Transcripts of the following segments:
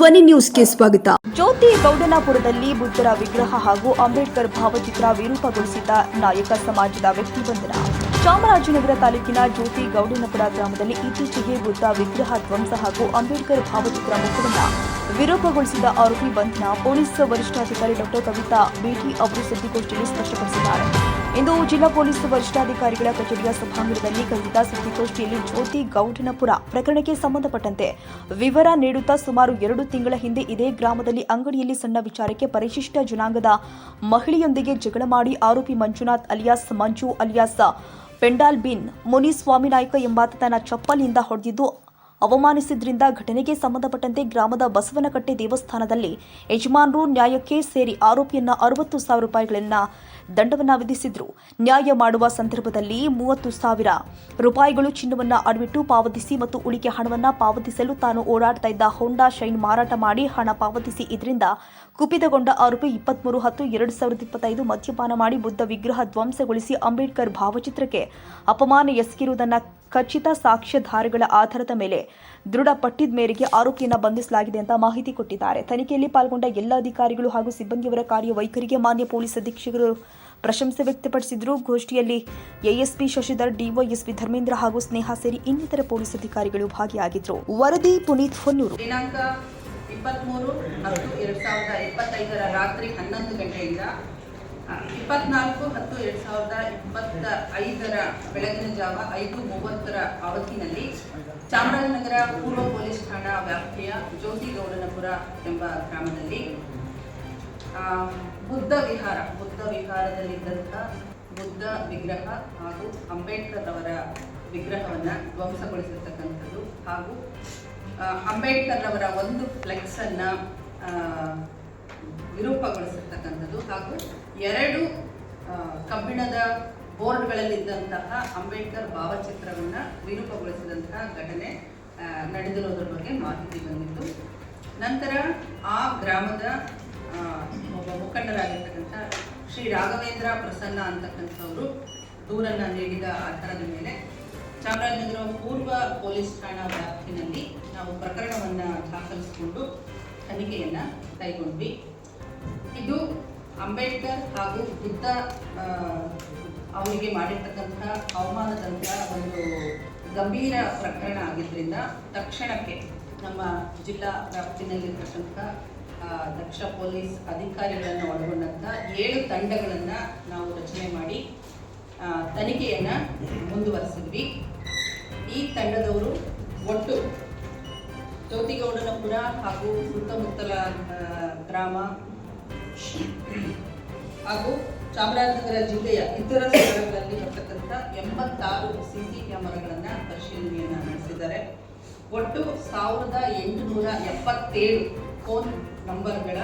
ಧ್ವನಿ ನ್ಯೂಸ್ಗೆ ಸ್ವಾಗತ. ಜ್ಯೋತಿ ಗೌಡನಾಪುರದಲ್ಲಿ ಬುದ್ಧರ ವಿಗ್ರಹ ಹಾಗೂ ಅಂಬೇಡ್ಕರ್ ಭಾವಚಿತ್ರ ವಿರೂಪಗೊಳಿಸಿದ ನಾಯಕ ಸಮಾಜದ ವ್ಯಕ್ತಿ ಬಂಧನ ಚಾಮರಾಜನಗರ ತಾಲೂಕಿನ ಜ್ಯೋತಿ ಗೌಡನಪುರ ಗ್ರಾಮದಲ್ಲಿ ಇತ್ತೀಚೆಗೆ ಬುದ್ಧ ವಿಗ್ರಹ ಧ್ವಂಸ ಹಾಗೂ ಅಂಬೇಡ್ಕರ್ ಭಾವಚಿತ್ರ ಮುಖವನ್ನು ವಿರೂಪಗೊಳಿಸಿದ ಆರೋಪಿ ಬಂಧನ ಪೊಲೀಸ್ ವರಿಷ್ಠಾಧಿಕಾರಿ ಡಾಕ್ಟರ್ ಕವಿತಾ ಬೇಟಿ ಅವರು ಸುದ್ದಿಗೋಷ್ಠಿಯಲ್ಲಿ ಸ್ಪಷ್ಟಪಡಿಸಿದ್ದಾರೆ. ಇಂದು ಜಿಲ್ಲಾ ಪೊಲೀಸ್ ವರಿಷ್ಠಾಧಿಕಾರಿಗಳ ಕಚೇರಿಯ ಸಭಾಂಗಣದಲ್ಲಿ ಕರೆದಿದ್ದ ಸುದ್ದಿಗೋಷ್ಠಿಯಲ್ಲಿ ಜ್ಯೋತಿ ಗೌಡನಪುರ ಪ್ರಕರಣಕ್ಕೆ ಸಂಬಂಧಪಟ್ಟಂತೆ ವಿವರ ನೀಡುತ್ತಾ ಸುಮಾರು ಎರಡು ತಿಂಗಳ ಹಿಂದೆ ಇದೇ ಗ್ರಾಮದಲ್ಲಿ ಅಂಗಡಿಯಲ್ಲಿ ಸಣ್ಣ ವಿಚಾರಕ್ಕೆ ಪರಿಶಿಷ್ಟ ಜನಾಂಗದ ಮಹಿಳೆಯೊಂದಿಗೆ ಜಗಳ ಮಾಡಿ ಆರೋಪಿ ಮಂಜುನಾಥ್ ಅಲಿಯಾಸ್, ಮಂಜು ಅಲಿಯಾಸ್, ಪೆಂಡಾಲ್ ಬಿನ್, ಮುನಿಸ್ವಾಮಿ ನಾಯ್ಕ ಎಂಬಾತ ತನ್ನ ಚಪ್ಪಲಿಯಿಂದ ಹೊಡೆದಿದ್ದು ಅವಮಾನಿಸಿದ್ರಿಂದ ಘಟನೆಗೆ ಸಂಬಂಧಪಟ್ಟಂತೆ ಗ್ರಾಮದ ಬಸವನಕಟ್ಟೆ ದೇವಸ್ಥಾನದಲ್ಲಿ ಯಜಮಾನರು ನ್ಯಾಯಕ್ಕೆ ಸೇರಿ ಆರೋಪಿಯನ್ನ ಅರವತ್ತು ಸಾವಿರ ರೂಪಾಯಿಗಳನ್ನ ದಂಡವನ್ನ ವಿಧಿಸಿದ್ರು. ನ್ಯಾಯ ಮಾಡುವ ಸಂದರ್ಭದಲ್ಲಿ ಮೂವತ್ತು ಸಾವಿರ ರೂಪಾಯಿಗಳು ಚಿನ್ನವನ್ನ ಅಡವಿಟ್ಟು ಪಾವತಿಸಿ ಮತ್ತು ಉಳಿಕೆ ಹಣವನ್ನ ಪಾವತಿಸಲು ತಾನು ಓಡಾಡ್ತಾ ಇದ್ದ ಹೋಂಡಾ ಶೈನ್ ಮಾರಾಟ ಮಾಡಿ ಹಣ ಪಾವತಿಸಿ ಇದರಿಂದ ಕುಪಿತಗೊಂಡ ಆರೋಪಿ ಇಪ್ಪತ್ಮೂರು ಹತ್ತು ಎರಡು ಸಾವಿರದ ಇಪ್ಪತ್ತೈದು ಮದ್ಯಪಾನ ಮಾಡಿ ಬುದ್ಧ ವಿಗ್ರಹ ಧ್ವಂಸಗೊಳಿಸಿ ಅಂಬೇಡ್ಕರ್ ಭಾವಚಿತ್ರಕ್ಕೆ ಅಪಮಾನ ಎಸಗಿರುವುದನ್ನ ಖಚಿತ ಸಾಕ್ಷ್ಯಧಾರಗಳ ಆಧಾರದ ಮೇಲೆ ದೃಢಪಟ್ಟಿದ ಮೇರೆಗೆ ಆರೋಪಿಯನ್ನು ಬಂಧಿಸಲಾಗಿದೆ ಅಂತ ಮಾಹಿತಿ ಕೊಟ್ಟಿದ್ದಾರೆ. ತನಿಖೆಯಲ್ಲಿ ಪಾಲ್ಗೊಂಡ ಎಲ್ಲ ಅಧಿಕಾರಿಗಳು ಹಾಗೂ ಸಿಬ್ಬಂದಿಯವರ ಕಾರ್ಯವೈಖರಿಗೆ ಮಾನ್ಯ ಪೊಲೀಸ್ ಅಧೀಕ್ಷಕರು ಪ್ರಶಂಸೆ ವ್ಯಕ್ತಪಡಿಸಿದ್ರು. ಗೋಷ್ಠಿಯಲ್ಲಿ ಎಎಸ್ಪಿ ಶಶಿಧರ್, ಡಿವೈಎಸ್ಪಿ ಧರ್ಮೇಂದ್ರ ಹಾಗೂ ಸ್ನೇಹ ಸೇರಿ ಇನ್ನಿತರ ಪೊಲೀಸ್ ಅಧಿಕಾರಿಗಳು ಭಾಗಿಯಾಗಿದ್ದರು ವರದಿ ಪುನೀತ್ ಹೊನ್ನೂರು. ದಿನಾಂಕ ಇಪ್ಪತ್ತ್ಮೂರು ಹತ್ತು ಎರಡು ಸಾವಿರದ ಇಪ್ಪತ್ತೈದರ ರಾತ್ರಿ ಹನ್ನೊಂದು ಗಂಟೆಯಿಂದ ಇಪ್ಪತ್ನಾಲ್ಕು ಹತ್ತು ಎರಡು ಸಾವಿರದ ಇಪ್ಪತ್ತ ಐದರ ಬೆಳಗಿನ ಜಾವ ಐದು ಮೂವತ್ತರ ಅವಧಿನಲ್ಲಿ ಚಾಮರಾಜನಗರ ಪೂರ್ವ ಪೊಲೀಸ್ ಠಾಣಾ ವ್ಯಾಪ್ತಿಯ ಜ್ಯೋತಿಗೌಡನಪುರ ಎಂಬ ಗ್ರಾಮದಲ್ಲಿ ಬುದ್ಧ ವಿಹಾರ, ಬುದ್ಧ ವಿಹಾರದಲ್ಲಿದ್ದಂತಹ ಬುದ್ಧ ವಿಗ್ರಹ ಹಾಗೂ ಅಂಬೇಡ್ಕರ್ ಅವರ ವಿಗ್ರಹವನ್ನು ಧ್ವಂಸಗೊಳಿಸಿರ್ತಕ್ಕಂಥದ್ದು ಹಾಗೂ ಅಂಬೇಡ್ಕರ್ ಅವರ ಒಂದು ಫ್ಲೆಕ್ಸನ್ನು ವಿರೂಪಗೊಳಿಸಿರ್ತಕ್ಕಂಥದ್ದು ಹಾಗೂ ಎರಡು ಕಬ್ಬಿಣದ ಬೋರ್ಡ್ಗಳಲ್ಲಿದ್ದಂತಹ ಅಂಬೇಡ್ಕರ್ ಭಾವಚಿತ್ರವನ್ನು ವಿರೂಪಗೊಳಿಸಿದಂತಹ ಘಟನೆ ನಡೆದಿರೋದ್ರ ಬಗ್ಗೆ ಮಾಹಿತಿ ಬಂದಿತ್ತು. ನಂತರ ಆ ಗ್ರಾಮದ ಒಬ್ಬ ಮುಖಂಡರಾಗಿರ್ತಕ್ಕಂಥ ಶ್ರೀ ರಾಘವೇಂದ್ರ ಪ್ರಸನ್ನ ಅಂತಕ್ಕಂಥವರು ದೂರನ್ನು ನೀಡಿದ ಆಧಾರದ ಮೇಲೆ ಚಾಮರಾಜನಗರ ಪೂರ್ವ ಪೊಲೀಸ್ ಠಾಣಾ ವ್ಯಾಪ್ತಿನಲ್ಲಿ ನಾವು ಪ್ರಕರಣವನ್ನು ದಾಖಲಿಸಿಕೊಂಡು ತನಿಖೆಯನ್ನು ಕೈಗೊಂಡ್ವಿ. ಇದು ಅಂಬೇಡ್ಕರ್ ಹಾಗೂ ಬುದ್ಧ ಅವರಿಗೆ ಮಾಡಿರ್ತಕ್ಕಂತಹ ಅವಮಾನದಂತಹ ಒಂದು ಗಂಭೀರ ಪ್ರಕರಣ ಆಗಿದ್ದರಿಂದ ತಕ್ಷಣಕ್ಕೆ ನಮ್ಮ ಜಿಲ್ಲಾ ವ್ಯಾಪ್ತಿನಲ್ಲಿರ್ತಕ್ಕಂಥ ದಕ್ಷ ಪೊಲೀಸ್ ಅಧಿಕಾರಿಗಳನ್ನು ಒಳಗೊಂಡಂಥ ಏಳು ತಂಡಗಳನ್ನು ನಾವು ರಚನೆ ಮಾಡಿ ತನಿಖೆಯನ್ನು ಮುಂದುವರೆಸಿದ್ವಿ. ಈ ತಂಡದವರು ಒಟ್ಟು ಜ್ಯೋತಿಗೌಡನಪುರ ಹಾಗೂ ಸುತ್ತಮುತ್ತಲ ಗ್ರಾಮ, ಹಾಗೂ ಚಾಮರಾಜನಗರ ಜಿಲ್ಲೆಯ ಇತರ ಸ್ಥಳಗಳಲ್ಲಿ ಬರ್ತಕ್ಕಂಥ ಎಂಬತ್ತಾರು ಸಿ ಸಿ ಕ್ಯಾಮರಾಗಳನ್ನು ಪರಿಶೀಲನೆಯನ್ನು ನಡೆಸಿದ್ದಾರೆ. ಒಟ್ಟು ಸಾವಿರದ ಎಂಟುನೂರ ಎಪ್ಪತ್ತೇಳು phone ನಂಬರ್ಗಳ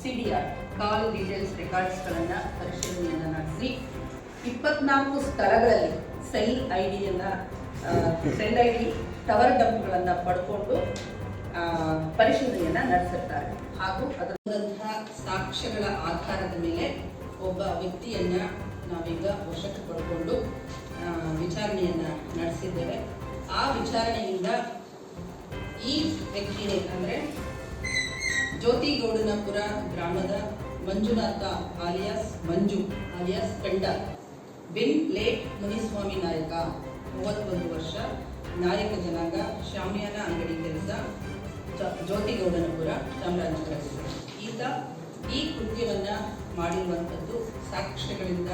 C D R, call details ರೆಕಾರ್ಡ್ಸ್ಗಳನ್ನು ಪರಿಶೀಲನೆಯನ್ನು ನಡೆಸಿ, ಇಪ್ಪತ್ನಾಲ್ಕು ಸ್ಥಳಗಳಲ್ಲಿ ಸೆಲ್ ಐ ಡಿಯನ್ನು ಸೆಲ್ ಐ ಡಿ, ಟವರ್ ಡಂಪ್ಗಳನ್ನು ಪಡ್ಕೊಂಡು ಪರಿಶೀಲನೆಯನ್ನು ನಡೆಸಿರ್ತಾರೆ. ಹಾಗೂ ಅದರಂತಹ ಸಾಕ್ಷ್ಯಗಳ ಆಧಾರದ ಮೇಲೆ ಒಬ್ಬ ವ್ಯಕ್ತಿಯನ್ನ ನಾವೀಗ ವಶಕ್ಕೆ ಪಡ್ಕೊಂಡು ವಿಚಾರಣೆಯನ್ನ ನಡೆಸಿದ್ದೇವೆ. ಆ ವಿಚಾರಣೆಯಿಂದ ಈ ವ್ಯಕ್ತಿ ಅಂದರೆ ಜ್ಯೋತಿಗೌಡನಪುರ ಗ್ರಾಮದ ಮಂಜುನಾಥ ಆಲಿಯಾಸ್ ಮಂಜು ಆಲಿಯಾಸ್ ಕಂಡ ಬಿನ್ ಲೇಟ್ ಮುನಿಸ್ವಾಮಿ ನಾಯಕ, ಮೂವತ್ತೊಂದು ವರ್ಷ ನಾಯಕ ಜನಾಂಗ ಜ್ಯೋತಿಗೌಡನಪುರ ಚಾಮರಾಜನಗರ ಈತ ಈ ಕೃತ್ಯವನ್ನು ಮಾಡಿರುವಂಥದ್ದು ಸಾಕ್ಷ್ಯಗಳಿಂದ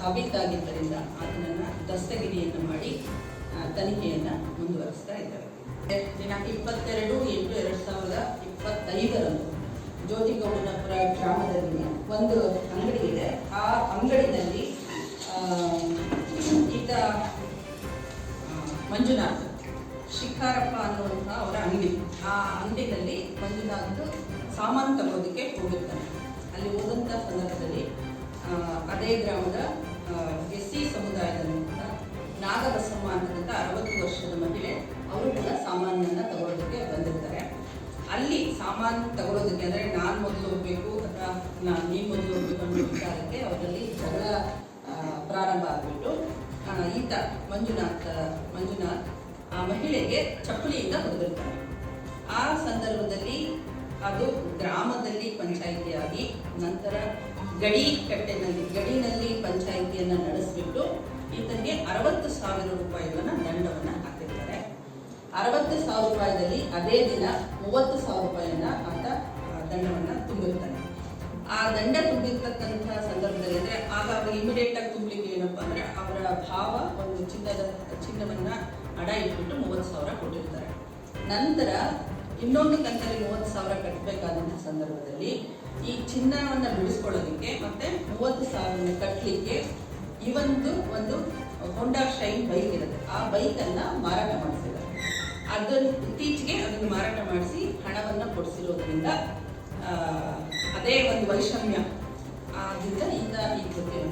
ಸಾಬೀತಾಗಿದ್ದರಿಂದ ಆತನನ್ನು ದಸ್ತಗಿರಿಯನ್ನು ಮಾಡಿ ತನಿಖೆಯನ್ನು ಮುಂದುವರಿಸ್ತಾ ಇದ್ದಾರೆ. ದಿನಾಂಕ ಇಪ್ಪತ್ತೆರಡು ಎಂಟು ಎರಡು ಸಾವಿರದ ಇಪ್ಪತ್ತೈದರಂದು ಜ್ಯೋತಿಗೌಡನಪುರ ಗ್ರಾಮದಲ್ಲಿ ಒಂದು ಅಂಗಡಿ ಇದೆ. ಆ ಅಂಗಡಿನಲ್ಲಿ ಈತ ಮಂಜುನಾಥ್ ಶಿಖಾರಪ್ಪ ಅನ್ನುವಂಥ ಅವರ ಅಂಗಡಿ. ಆ ಅಂಗಡಿಯಲ್ಲಿ ಮಂಜುನಾಥ್ ಸಾಮಾನು ತಗೋದಕ್ಕೆ ಹೋಗುತ್ತಾನೆ ಅಲ್ಲಿ ಹೋದಂಥ ಸಂದರ್ಭದಲ್ಲಿ ಅದೇ ಗ್ರಾಮದ ಎಸ್ ಸಿ ಸಮುದಾಯದಂಥ ನಾಗಬಸಮ್ಮ ಅಂತ ಅರವತ್ತು ವರ್ಷದ ಮಹಿಳೆ, ಅವರು ಕೂಡ ಸಾಮಾನನ್ನು ತಗೊಳ್ಳೋದಕ್ಕೆ ಬಂದಿರ್ತಾರೆ. ಅಲ್ಲಿ ಸಾಮಾನು ತಗೊಳ್ಳೋದಕ್ಕೆ ಅಂದರೆ ನಾನು ಮೊದಲು ಹೋಗಬೇಕು ಅಥವಾ ನಾನು ನೀನು ಮೊದಲು ಹೋಗ್ಬೇಕು ಅನ್ನೋ ವಿಚಾರಕ್ಕೆ ಅವರಲ್ಲಿ ಜಗಳ ಪ್ರಾರಂಭ ಆಗಿಬಿಟ್ಟು ಈತ ಮಂಜುನಾಥ್ ಮಂಜುನಾಥ್ ಆ ಮಹಿಳೆಗೆ ಚಪ್ಪಲಿಯಿಂದ ಹೊಡೆದಿರ್ತಾರೆ. ಆ ಸಂದರ್ಭದಲ್ಲಿ ಅದು ಗ್ರಾಮದಲ್ಲಿ ಪಂಚಾಯಿತಿಯಾಗಿ, ನಂತರ ಗಡಿ ಕಟ್ಟೆನಲ್ಲಿ, ಗಡಿನಲ್ಲಿ ಪಂಚಾಯಿತಿಯನ್ನು ನಡೆಸಿಬಿಟ್ಟು ಈತನಿಗೆ ಅರವತ್ತು ಸಾವಿರ ರೂಪಾಯಿಗಳನ್ನ ದಂಡವನ್ನು ಹಾಕಿರ್ತಾರೆ. ಅರವತ್ತು ಸಾವಿರ ರೂಪಾಯಿದಲ್ಲಿ ಅದೇ ದಿನ ಮೂವತ್ತು ಸಾವಿರ ರೂಪಾಯಿಯನ್ನ ಆತ ದಂಡವನ್ನು ತುಂಬಿರ್ತಾನೆ. ಆ ದಂಡ ತುಂಬಿರ್ತಕ್ಕಂಥ ಸಂದರ್ಭದಲ್ಲಿ ಅಂದ್ರೆ ಆಗ ಇಮಿಡಿಯೇಟ್ ಆಗಿ ತುಂಬಲಿಕ್ಕೆ ಏನಪ್ಪಾ ಅಂದ್ರೆ ಅವರ ಭಾವ, ಒಂದು ಚಿನ್ನದ, ಚಿನ್ನವನ್ನ ಅಡ ಇಟ್ಬಿಟ್ಟು ಮೂವತ್ತು ಸಾವಿರ ಕೊಟ್ಟಿರ್ತಾರೆ. ನಂತರ ಇನ್ನೊಂದು ಕಂತಲ್ಲಿ ಮೂವತ್ತು ಸಾವಿರ ಕಟ್ಟಬೇಕಾದಂಥ ಸಂದರ್ಭದಲ್ಲಿ ಈ ಚಿನ್ನವನ್ನು ಬಿಡಿಸ್ಕೊಳ್ಳೋದಕ್ಕೆ ಮತ್ತೆ ಮೂವತ್ತು ಸಾವಿರ ಕಟ್ಟಲಿಕ್ಕೆ ಇವಂದು ಒಂದು ಹೋಂಡಾ ಶೈನ್ ಬೈಕ್ ಇರುತ್ತೆ. ಆ ಬೈಕನ್ನು ಮಾರಾಟ ಮಾಡಿಸಿದ್ದಾರೆ ಅದನ್ನು ಇತ್ತೀಚೆಗೆ ಅದನ್ನು ಮಾರಾಟ ಮಾಡಿಸಿ ಹಣವನ್ನು ಕೊಡಿಸಿರೋದ್ರಿಂದ ಅದೇ ಒಂದು ವೈಷಮ್ಯ. ಆದ್ದರಿಂದ ಈಗ ಈ ಕೃತ್ಯವನ್ನು